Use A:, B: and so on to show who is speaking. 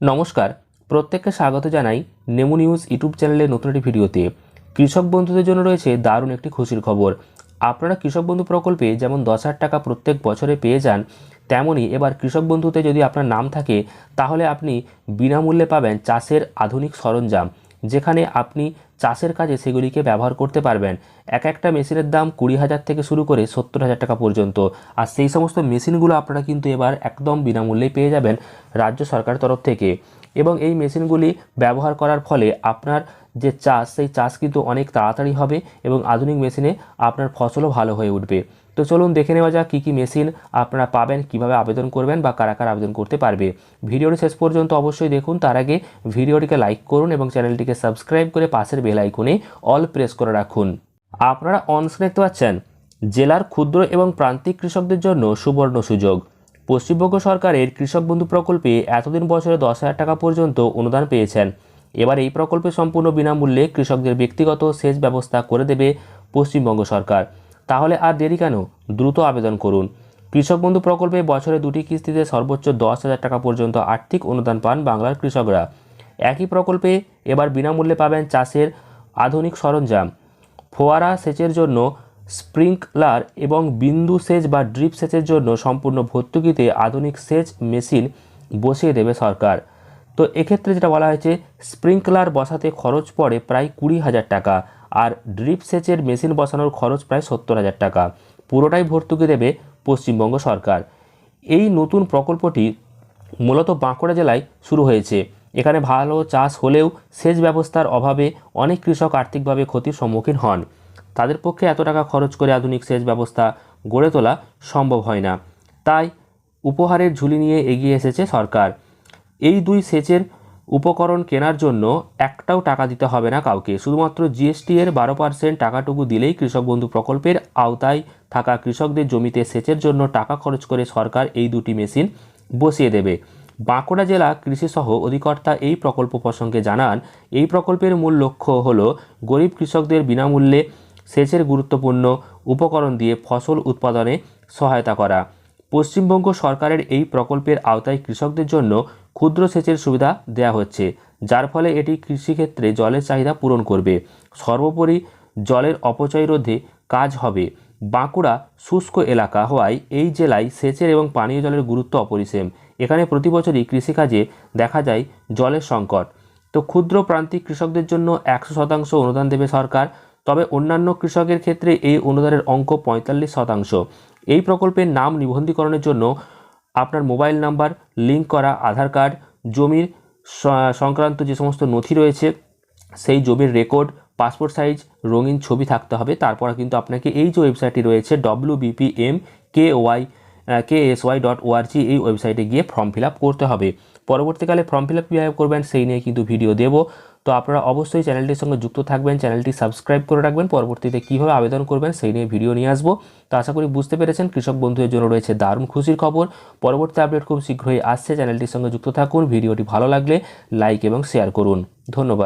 A: নমস্কার, প্রত্যেককে স্বাগত জানাই নেমু নিউজ ইউটিউব চ্যানেলের নতুন একটি ভিডিওতে। কৃষক বন্ধুদের জন্য রয়েছে দারুণ একটি খুশির খবর। আপনারা কৃষক বন্ধু প্রকল্পে যেমন দশ হাজার টাকা প্রত্যেক বছরে পেয়ে যান, তেমনই এবার কৃষক বন্ধুতে যদি আপনার নাম থাকে, তাহলে আপনি বিনামূল্যে পাবেন চাষের আধুনিক সরঞ্জাম। যেখানে আপনি চাষের কাজে সেগুলিকে ব্যবহার করতে পারবেন। এক একটা মেশিনের দাম কুড়ি হাজার থেকে শুরু করে সত্তর হাজার টাকা পর্যন্ত। আর সেই সমস্ত মেশিনগুলো আপনারা কিন্তু এবার একদম বিনামূল্যে পেয়ে যাবেন রাজ্য সরকারের তরফ থেকে। এবং এই মেশিনগুলি ব্যবহার করার ফলে আপনার যে চাষ, সেই চাষ কিন্তু অনেক তাড়াতাড়ি হবে এবং আধুনিক মেশিনে আপনার ফসলও ভালো হয়ে উঠবে। তো চলুন দেখে নেওয়া যাক কী কী মেশিন আপনারা পাবেন, কীভাবে আবেদন করবেন বা কারা কারা আবেদন করতে পারবে। ভিডিওটি শেষ পর্যন্ত অবশ্যই দেখুন। তার আগে ভিডিওটিকে লাইক করুন এবং চ্যানেলটিকে সাবস্ক্রাইব করে পাশের বেল আইকনে অল প্রেস করে রাখুন। আপনারা অনস্ক্রিন দেখতে পাচ্ছেন, জেলার ক্ষুদ্র এবং প্রান্তিক কৃষকদের জন্য সুবর্ণ সুযোগ। পশ্চিমবঙ্গ সরকারের কৃষক বন্ধু প্রকল্পে এতদিন বছরে দশ হাজার টাকা পর্যন্ত অনুদান পেয়েছেন। এবার এই প্রকল্পে সম্পূর্ণ বিনামূল্যে কৃষকদের ব্যক্তিগত সেচ ব্যবস্থা করে দেবে পশ্চিমবঙ্গ সরকার। তাহলে আর দেরি কেন? দ্রুত আবেদন করুন। কৃষক বন্ধু প্রকল্পে বছরে দুটি কিস্তিতে সর্বোচ্চ দশ হাজার টাকা পর্যন্ত আর্থিক অনুদান পান বাংলার কৃষকরা। একই প্রকল্পে এবার বিনামূল্যে পাবেন চাষের আধুনিক সরঞ্জাম। ফোয়ারা সেচের জন্য স্প্রিংকলার এবং বিন্দু সেচ বা ড্রিপ সেচের জন্য সম্পূর্ণ ভর্তুকিতে আধুনিক সেচ মেশিন বসিয়ে দেবে সরকার। তো এক্ষেত্রে যেটা বলা হয়েছে, স্প্রিংকলার বসাতে খরচ পড়ে প্রায় কুড়ি হাজার টাকা। আর ড্রিপ সেচের মেশিন বসানোর খরচ প্রায় সত্তর হাজার টাকা। পুরোটাই ভর্তুকি দেবে পশ্চিমবঙ্গ সরকার। এই নতুন প্রকল্পটি মূলত বাঁকুড়া জেলায় শুরু হয়েছে। এখানে ভালো চাষ হলেও সেচ ব্যবস্থার অভাবে অনেক কৃষক আর্থিকভাবে ক্ষতির সম্মুখীন হন। তাদের পক্ষে এত টাকা খরচ করে আধুনিক সেচ ব্যবস্থা গড়ে তোলা সম্ভব হয় না। তাই উপহারের ঝুলি নিয়ে এগিয়ে এসেছে সরকার। এই দুই সেচের উপকরণ কেনার জন্য একটাও টাকা দিতে হবে না কাউকে। শুধুমাত্র জিএসটি এর বারো পার্সেন্ট টাকাটুকু দিলেই কৃষক বন্ধু প্রকল্পের আওতায় থাকা কৃষকদের জমিতে সেচের জন্য টাকা খরচ করে সরকার এই দুটি মেশিন বসিয়ে দেবে। বাঁকুড়া জেলা কৃষিসহ অধিকর্তা এই প্রকল্প প্রসঙ্গে জানান, এই প্রকল্পের মূল লক্ষ্য হল গরিব কৃষকদের বিনামূল্যে সেচের গুরুত্বপূর্ণ উপকরণ দিয়ে ফসল উৎপাদনে সহায়তা করা। পশ্চিমবঙ্গ সরকারের এই প্রকল্পের আওতায় কৃষকদের জন্য ক্ষুদ্র সেচের সুবিধা দেওয়া হচ্ছে, যার ফলে এটি কৃষিক্ষেত্রে জলের চাহিদা পূরণ করবে। সর্বোপরি জলের অপচয় রোধে কাজ হবে। বাঁকুড়া শুষ্ক এলাকা হওয়ায় এই জেলায় সেচের এবং পানীয় জলের গুরুত্ব অপরিসীম। এখানে প্রতি বছরই কৃষিকাজে দেখা যায় জলের সংকট। তো ক্ষুদ্র প্রান্তিক কৃষকদের জন্য একশো শতাংশ অনুদান দেবে সরকার, তবে অন্যান্য কৃষকের ক্ষেত্রে এই অনুদানের অঙ্ক পঁয়তাল্লিশ শতাংশ। এই প্রকল্পের নাম নিবন্ধীকরণের জন্য আপনার মোবাইল নাম্বার, লিঙ্ক করা, আধার কার্ড, জমির সংক্রান্ত যে সমস্ত নথি রয়েছে, সেই জমির রেকর্ড পাসপোর্ট সাইজ রঙিন ছবি থাকতে হবে। তারপর কিন্তু আপনাকে এই যে ওয়েবসাইটটি রয়েছে W BPM K Y K S Y dot ORG এই ওয়েবসাইটে গিয়ে ফর্ম ফিল করতে হবে। পরবর্তীকালে ফর্ম ফিল আপ কীভাবে করবেন সেই নিয়ে কিন্তু ভিডিও দেব। তো আপনারা অবশ্যই চ্যানেলটির সঙ্গে যুক্ত থাকবেন, চ্যানেলটি সাবস্ক্রাইব করে রাখবেন, পরবর্তীতে কীভাবে আবেদন করবেন সেই নিয়ে ভিডিও নিয়ে আসব। তো আশা করি বুঝতে পেরেছেন, কৃষক বন্ধুদের জন্য রয়েছে দারুণ খুশির খবর। পরবর্তী আপডেট খুব শীঘ্রই আসছে, চ্যানেলটির সঙ্গে যুক্ত থাকুন ভিডিওটি ভালো লাগলে লাইক এবং শেয়ার করুন। ধন্যবাদ।